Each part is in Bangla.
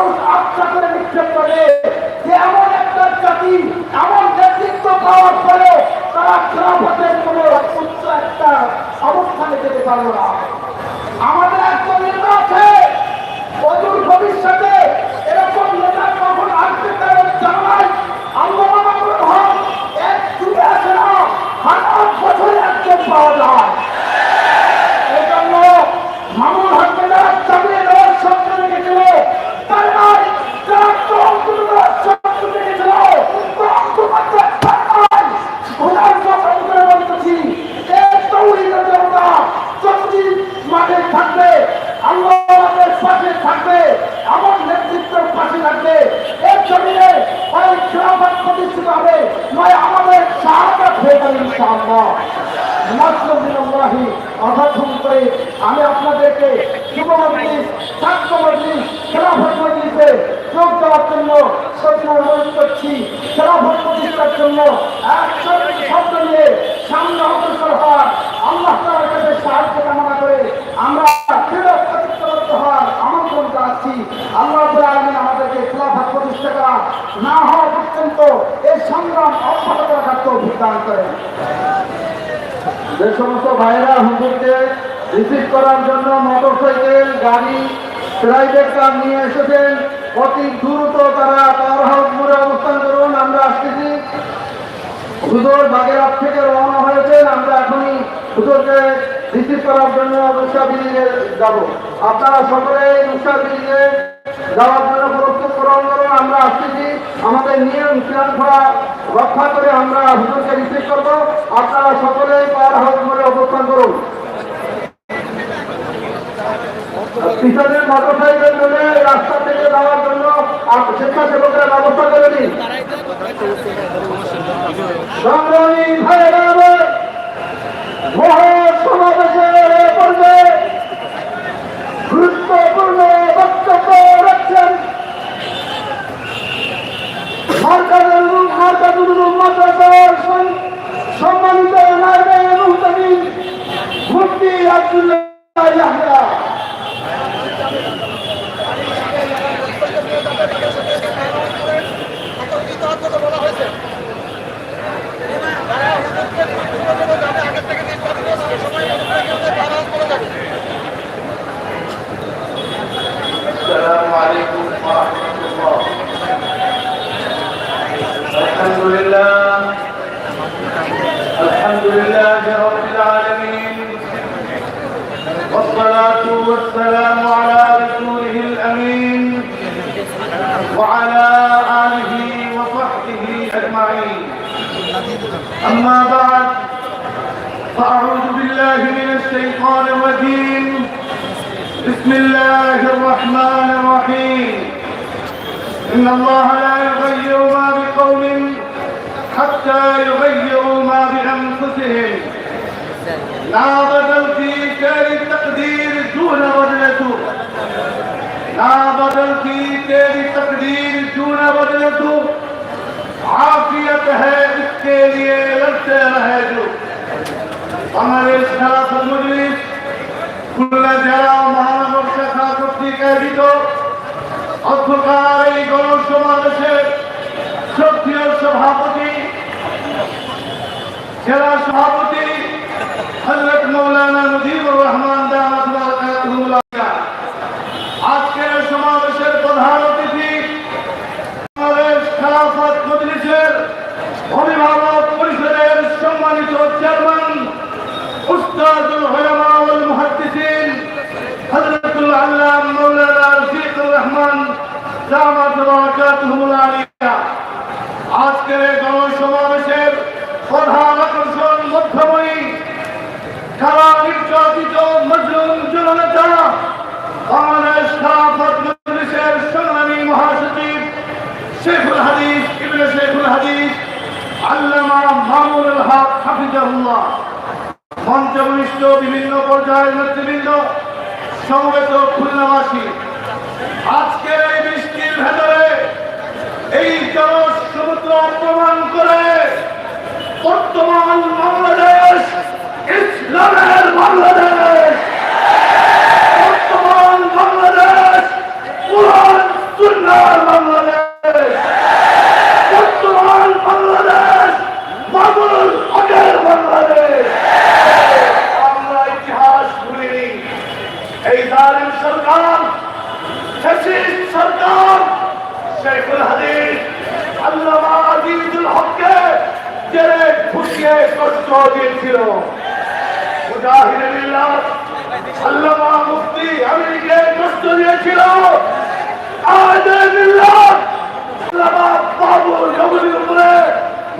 মানুষ আস্থা করে নিক্ষেপ করে। যে এমন একটা জাতি, এমন নেতৃত্ব পাওয়ার পরেও তারা খেলাফতের কোনো উচ্চ একটা অবস্থানে যেতে পারল না। আমার নাসরুল্লাহি অভাবন করে আমি আপনাদেরকে যুব মজলিস ছাত্র মজলিস খেলাফত মজলিসে যোগ দেওয়ার জন্য অনুরোধ করছি খেলাফত প্রতিষ্ঠার জন্য একসাথে শব্দ নিয়ে সামনে অগ্রসর হওয়ার আল্লাহ তাআলার কাছে সাহায্য কামনা করে আমরা হওয়ার আমন্ত্রণ জানাচ্ছি আল্লাহ আলামিন আমাদেরকে খেলাফত প্রতিষ্ঠা করা না হওয়া পর্যন্ত এই সংগ্রাম অব্যাহত রাখার তৌফিক দান করেন যে সমস্ত ভাইরা হুজুরকে রিসিভ করার জন্য মোটরসাইকেল গাড়ি প্রাইভেট কার নিয়ে এসেছেন, অতি দ্রুত তারা পাওয়ার হাউস মোড়ে অবস্থান করুন। আমরা আসতেছি। হুজুর বাগেরহাট থেকে রওনা হয়েছেন। আমরা এখনই হুজুরকে রিসিভ করার জন্য রুষা বিলিয়ে যাব। আপনারা সকলে রুষা বিলিয়ে যাওয়ার জন্য প্রস্তুত, গ্রহণ করুন। আমরা আসতেছি। আমাদের নিয়ম শৃঙ্খলা রক্ষা করে আমরা হুজুরকে রিসিভ করব। আপনারা সকলেই পার হাউস মোড়ে অবস্থান করুন। পিছনের মোটরসাইকেল চলে রাস্তা থেকে যাওয়ার জন্য স্বেচ্ছাসেবকরা ব্যবস্থা করে দিন। সংগ্রামী আব্দুল্লাহ أما بعد فأعوذ بالله من الشيطان الرجيم. بسم الله الرحمن الرحيم. إن الله لا يغير ما بقوم حتى يغيروا ما بأنفسهم. لا بدل في تیری تقدیر دون بدل تو لا بدل في تیری تقدیر دون بدل تو عافیت के लिए लड़ते रहे जो हमारे খেলাফত মজলিস খুলনা জেলা মহানগর শাখা কর্তৃক আয়োজিত অন্ধকার এই গণসমাবেশের আজকের এই গণসমাবেশের প্রধান আকর্ষণ মধ্যমণি সারা নির্যাতিত মজলুম জননেতা, বাংলাদেশ সংগ্রামী মহাসচিব শেখুল হাদিস, ইবনে শেখুল হাদিস, আল্লামা মামুনুল হক হাফিজাহুল্লাহ। মঞ্চভূমিষ্ঠ বিভিন্ন পর্যায়ের নেতৃবৃন্দ, সমবেত খুলনাবাসী। আজকের বর্তমান বাংলাদেশ, ইসলামের বাংলাদেশ। বর্তমান বাংলাদেশ, কোরআন, সুন্নার বাংলাদেশ। বর্তমান বাংলাদেশ মামুল হকের বাংলাদেশ। আমরা ইতিহাস ভুলিনি। এই জালিম সরকার সরকার, শেখুল হাদিস আল্লাহ আজিজুল হককে আমিরকে কষ্ট দিয়েছিল। মুজাহিদ মিল্লাত আল্লামা মুফতি আমিরকে কষ্ট দিয়েছিল। আল্লামা বাবু জগদীর উপরে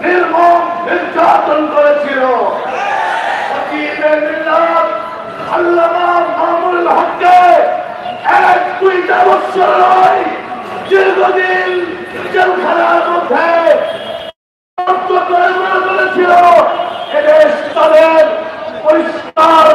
নির্মম নির্যাতন করেছিল। আল্লামা মামুল হককে এক দুইটা বছর নয় দীর্ঘদিন জেলখানায় দেশ তাদের পরিষ্কার